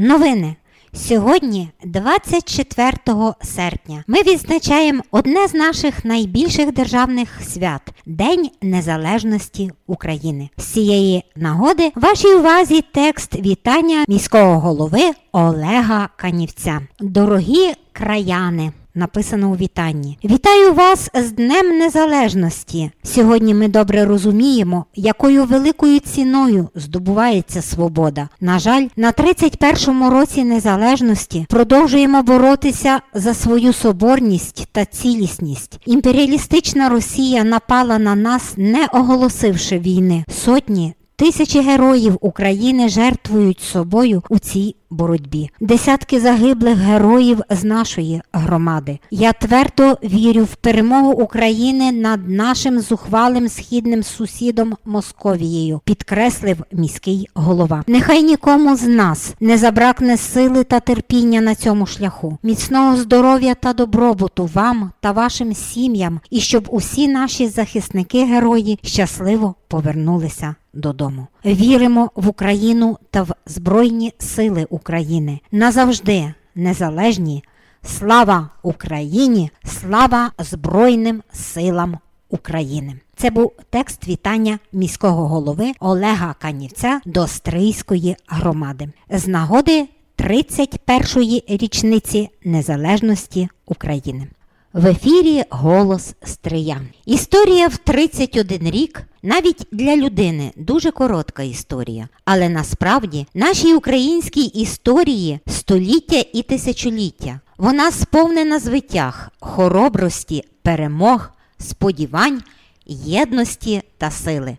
Новини. Сьогодні, 24 серпня, ми відзначаємо одне з наших найбільших державних свят День Незалежності України. З цієї нагоди вашій увазі текст вітання міського голови Олега Канівця. Дорогі краяни! Написано у вітанні. Вітаю вас з Днем Незалежності. Сьогодні ми добре розуміємо, якою великою ціною здобувається свобода. На жаль, на 31-му році незалежності продовжуємо боротися за свою соборність та цілісність. Імперіалістична Росія напала на нас, не оголосивши війни. Сотні Тисячі героїв України жертвують собою у цій боротьбі. Десятки загиблих героїв з нашої громади. Я твердо вірю в перемогу України над нашим зухвалим східним сусідом Московією, підкреслив міський голова. Нехай нікому з нас не забракне сили та терпіння на цьому шляху. Міцного здоров'я та добробуту вам та вашим сім'ям, і щоб усі наші захисники герої щасливо повернулися додому. Віримо в Україну та в Збройні Сили України. Назавжди незалежні. Слава Україні! Слава Збройним силам України! Це був текст вітання міського голови Олега Канівця до Стрийської громади з нагоди 31-ї річниці незалежності України. В ефірі Голос Стрия. Історія в 31 рік навіть для людини дуже коротка історія. Але насправді нашій українській історії століття і тисячоліття. Вона сповнена звитяг, хоробрості, перемог, сподівань, єдності та сили.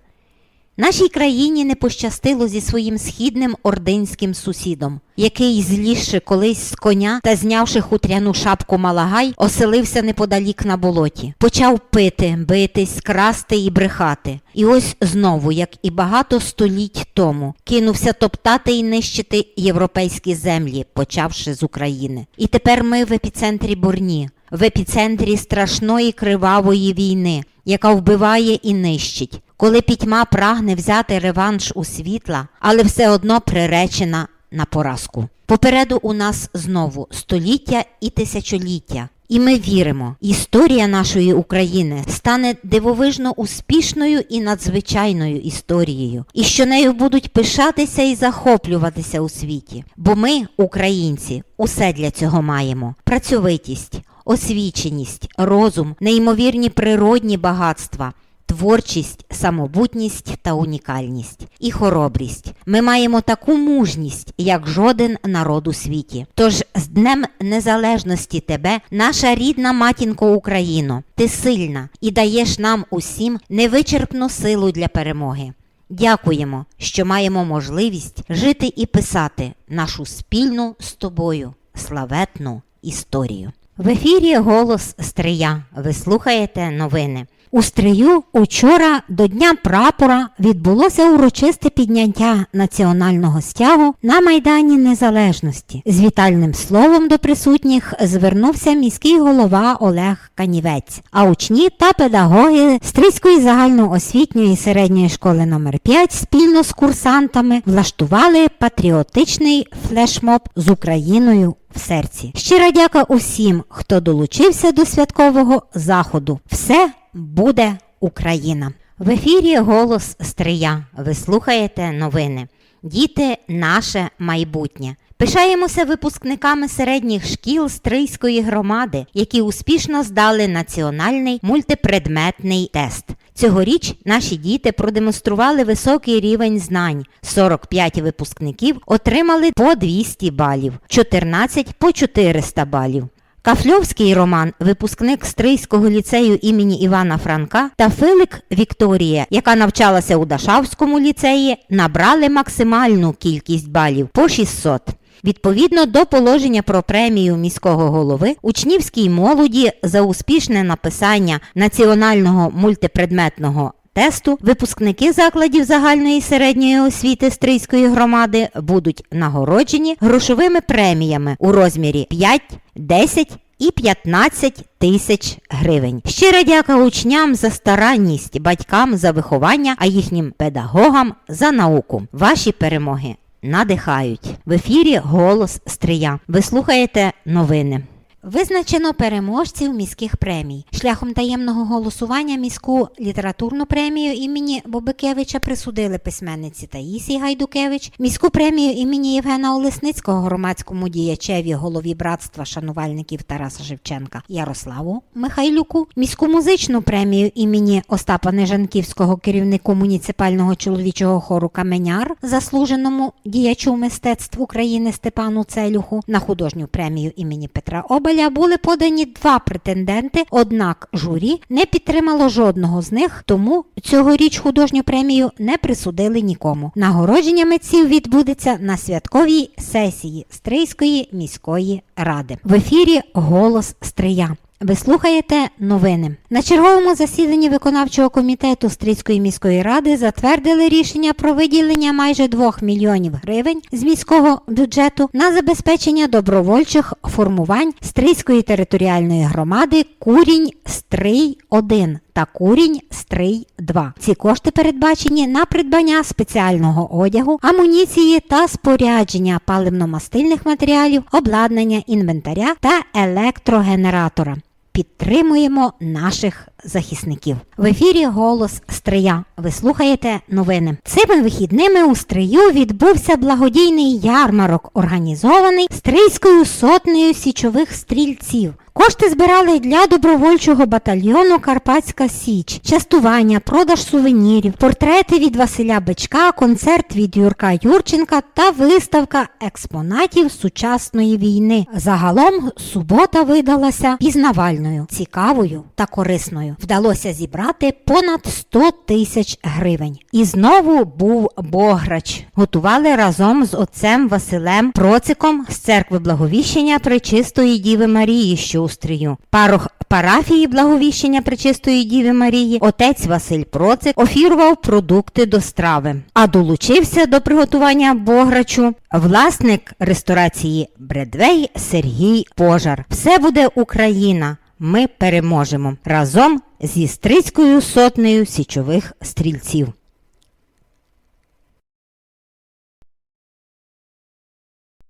Нашій країні не пощастило зі своїм східним ординським сусідом, який, злізши колись з коня та знявши хутряну шапку Малагай, оселився неподалік на болоті. Почав пити, битись, красти і брехати. І ось знову, як і багато століть тому, кинувся топтати і нищити європейські землі, почавши з України. І тепер ми в епіцентрі бурні, в епіцентрі страшної кривавої війни, яка вбиває і нищить коли пітьма прагне взяти реванш у світла, але все одно приречена на поразку. Попереду у нас знову століття і тисячоліття. І ми віримо, історія нашої України стане дивовижно успішною і надзвичайною історією, і що нею будуть пишатися і захоплюватися у світі. Бо ми, українці, усе для цього маємо: працьовитість, освіченість, розум, неймовірні природні багатства творчість, самобутність та унікальність і хоробрість. Ми маємо таку мужність, як жоден народ у світі. Тож з Днем Незалежності тебе, наша рідна матінко Україно, ти сильна і даєш нам усім невичерпну силу для перемоги. Дякуємо, що маємо можливість жити і писати нашу спільну з тобою славетну історію. В ефірі Голос Стрия. Ви слухаєте новини. У стрию учора до Дня прапора відбулося урочисте підняття національного стягу на Майдані Незалежності. З вітальним словом до присутніх звернувся міський голова Олег Канівець, а учні та педагоги Стрийської загальноосвітньої середньої школи номер 5 спільно з курсантами влаштували патріотичний флешмоб з Україною в серці. Щира дяка усім, хто долучився до святкового заходу. Все буде Україна. В ефірі Голос Стрия. Ви слухаєте новини. Діти наше майбутнє. Пишаємося випускниками середніх шкіл Стрийської громади, які успішно здали національний мультипредметний тест. Цьогоріч наші діти продемонстрували високий рівень знань. 45 випускників отримали по 200 балів, 14 по 400 балів. Кафльовський Роман, випускник Стрийського ліцею імені Івана Франка, та Филик Вікторія, яка навчалася у Дашавському ліцеї, набрали максимальну кількість балів по 600. Відповідно до положення про премію міського голови, учнівській молоді за успішне написання національного мультипредметного тесту випускники закладів загальної середньої освіти Стрийської громади будуть нагороджені грошовими преміями у розмірі 5, 10 і 15 тисяч гривень. Щира дяка учням за старанність, батькам за виховання, а їхнім педагогам за науку. Ваші перемоги надихають. В ефірі Голос Стрия. Ви слухаєте новини. Визначено переможців міських премій. Шляхом таємного голосування міську літературну премію імені Бобикевича присудили письменниці Таїсії Гайдукевич, міську премію імені Євгена Олесницького громадському діячеві, голові братства шанувальників Тараса Шевченка Ярославу Михайлюку, міську музичну премію імені Остапа Нежанківського, керівнику муніципального чоловічого хору Каменяр, заслуженому діячу мистецтв України Степану Целюху, на художню премію імені Петра Обаля були подані два претенденти, однак журі не підтримало жодного з них, тому цьогоріч художню премію не присудили нікому. Нагородження митців відбудеться на святковій сесії Стрийської міської ради. В ефірі Голос Стрия. Ви слухаєте новини. На черговому засіданні виконавчого комітету Стрийської міської ради затвердили рішення про виділення майже 2 мільйонів гривень з міського бюджету на забезпечення добровольчих формувань Стрийської територіальної громади Курінь Стрий 1 та Курінь Стрий 2. Ці кошти передбачені на придбання спеціального одягу, амуніції та спорядження паливно-мастильних матеріалів, обладнання інвентаря та електрогенератора. Підтримуємо наших захисників. В ефірі Голос Стрия. Ви слухаєте новини. Цими вихідними у Стрию відбувся благодійний ярмарок, організований Стрийською сотнею січових стрільців. Кошти збирали для добровольчого батальйону Карпатська Січ, частування, продаж сувенірів, портрети від Василя Бичка, концерт від Юрка Юрченка та виставка експонатів сучасної війни. Загалом субота видалася пізнавальною, цікавою та корисною. Вдалося зібрати понад 100 тисяч гривень. І знову був Бограч. Готували разом з отцем Василем Проциком з церкви Благовіщення Пречистої Діви Марії, що у Парох парафії Благовіщення Пречистої Діви Марії, отець Василь Процик офірував продукти до страви. А долучився до приготування Бограчу власник ресторації Бредвей Сергій Пожар. Все буде Україна. Ми переможемо разом зі стрицькою сотнею січових стрільців.